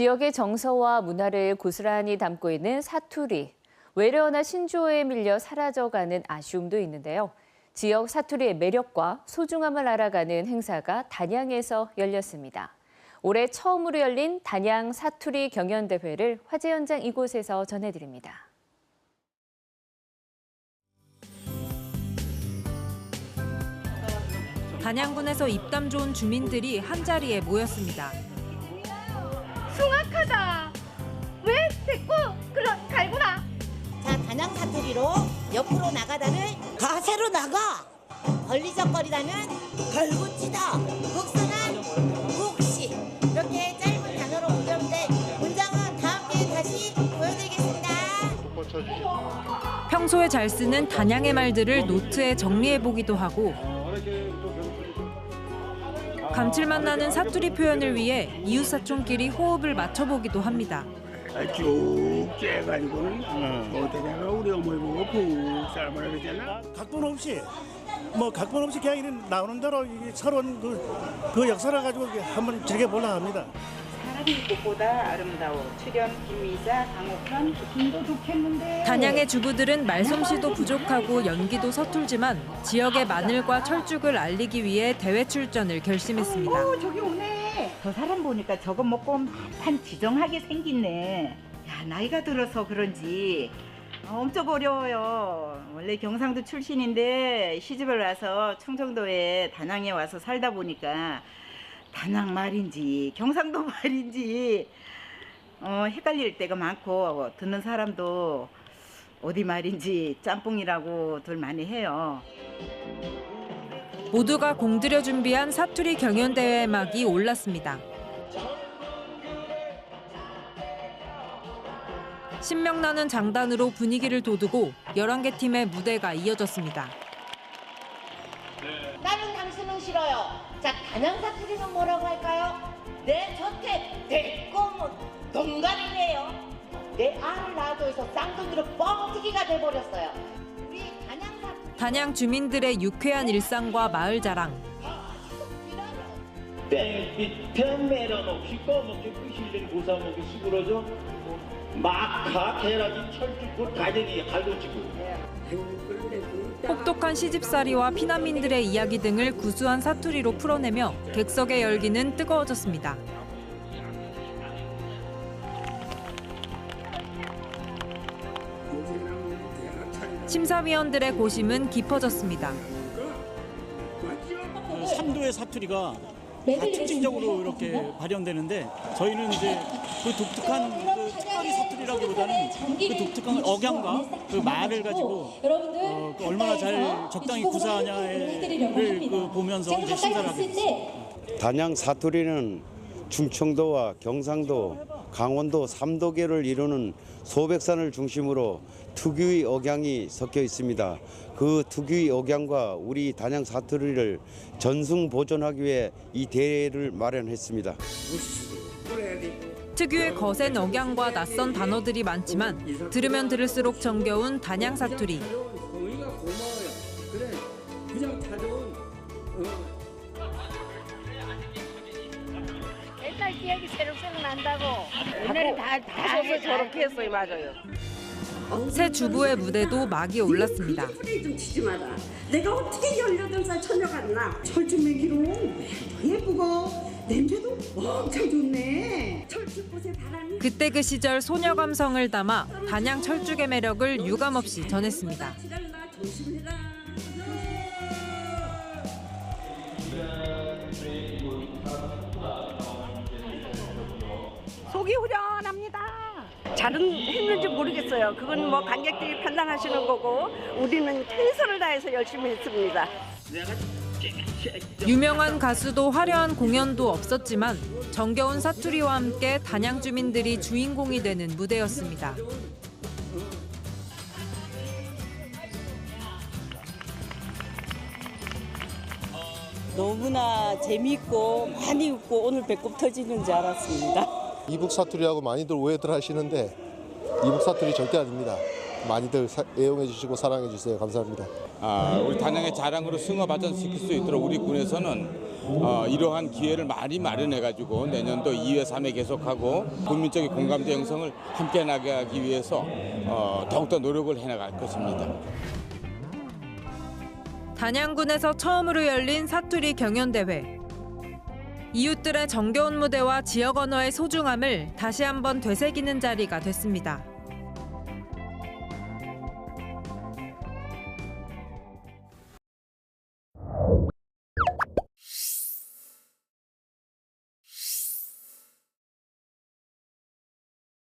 지역의 정서와 문화를 고스란히 담고 있는 사투리. 외래어나 신조어에 밀려 사라져가는 아쉬움도 있는데요. 지역 사투리의 매력과 소중함을 알아가는 행사가 단양에서 열렸습니다. 올해 처음으로 열린 단양 사투리 경연대회를 화재 현장 이곳에서 전해드립니다. 단양군에서 입담 좋은 주민들이 한자리에 모였습니다. 숭악하다. 왜 됐고 그런 갈구나. 자, 단양 사투리로 옆으로 나가다를 가세로 나가. 걸리적거리다는 걸붙이다. 국수는 국시. 이렇게 짧은 단어로 구성된 문장은 다음 기회에 다시 보여드리겠습니다. 평소에 잘 쓰는 단양의 말들을 노트에 정리해 보기도 하고 감칠맛 나는 사투리 표현을 위해 이웃 사촌끼리 호흡을 맞춰보기도 합니다. 아, 쭉 쬐가지고는 어디다가 우리 어머니 보고 푹 삶아라 그러잖아. 각본 없이 뭐 각본 없이 그냥 나오는 대로 서로는 그, 그 역사를 가지고 한번 즐겨보려 합니다. 사람이 꽃보다 아름다워. 출연 김미자, 강옥현, 김도 좋겠는데. 단양의 주부들은 말솜씨도 부족하고 연기도 서툴지만 지역의 마늘과 철쭉을 알리기 위해 대회 출전을 결심했습니다. 오 저기 오네. 저 사람 보니까 저거 먹고 한 지정하게 생겼네. 야 나이가 들어서 그런지 엄청 어려워요. 원래 경상도 출신인데 시집을 와서 청정도에 단양에 와서 살다 보니까 단양 말인지 경상도 말인지 어, 헷갈릴 때가 많고 듣는 사람도 어디 말인지 짬뽕이라고들 많이 해요. 모두가 공들여 준비한 사투리 경연대회 막이 올랐습니다. 신명나는 장단으로 분위기를 돋우고 11개 팀의 무대가 이어졌습니다. 당신은 싫어요. 자, 단양 사투리는 뭐라고 할까요? 내 곁에 대꼬문 동갈이네요. 내 알을 낳아줘서 쌍둥이로 뻥튀기가 돼버렸어요. 우리 단양 사투리. 단양 주민들의 유쾌한 일상과 마을 자랑, 땡빛 편매란 없이 꺼먹게 부실된 고사먹이 수그러져 막하 계란이 철쭉고 가정이 갈고치고 혹독한 시집살이와 피난민들의 이야기 등을 구수한 사투리로 풀어내며 객석의 열기는 뜨거워졌습니다. 심사위원들의 고심은 깊어졌습니다. 삼도의 사투리가 다 특징적으로 이렇게 발현되는데 저희는 이제 그 독특한 그 특별히 사투리라기보다는 그 독특한 억양과 그 말을 가지고 어, 그 얼마나 잘 적당히 구사하냐를 그 보면서 이제 심사를 하게 됐습니다. 단양 사투리는 충청도와 경상도, 강원도 삼도계를 이루는 소백산을 중심으로 특유의 억양이 섞여 있습니다. 그 특유의 억양과 우리 단양 사투리를 전승 보존하기 위해 이 대회를 마련했습니다. 특유의 거센 억양과 낯선 단어들이 많지만 들으면 들을수록 정겨운 단양 사투리. 공이가 고마워요. 그래, 그냥 찾아온 옛날 기억이 새록새록 난다고. 옛날에 다, 다 해서 저렇게 했어요, 맞아요. 새 주부의 무대도 막이 올랐습니다. 좀 마라. 내가 어떻게 18살 처녀 같나? 철쭉매기로 예쁘고 냄새도 엄청 좋네. 철쭉꽃의 바람이 그때 그 시절 소녀 감성을 담아 단양 철쭉의 매력을 유감없이 전했습니다. 지랄라 조심해라. 속이 후련합니다. 잘은 했는지 모르겠어요. 그건 뭐 관객들이 판단하시는 거고 우리는 최선을 다해서 열심히 했습니다. 유명한 가수도 화려한 공연도 없었지만 정겨운 사투리와 함께 단양 주민들이 주인공이 되는 무대였습니다. 너무나 재미있고 많이 웃고 오늘 배꼽 터지는 줄 알았습니다. 이북 사투리하고 많이들 오해들 하시는데 이북 사투리 절대 아닙니다. 많이들 사- 애용해 주시고 사랑해 주세요. 감사합니다. 아, 우리 단양의 자랑으로 승화 발전 시킬 수 있도록 우리 군에서는 어, 이러한 기회를 많이 마련해 가지고 내년도 2회, 3회 계속하고 국민적인 공감대 형성을 함께 나가기 위해서 어, 더욱더 노력을 해 나갈 것입니다. 단양군에서 처음으로 열린 사투리 경연대회. 이웃들의 정겨운 무대와 지역 언어의 소중함을 다시 한번 되새기는 자리가 됐습니다.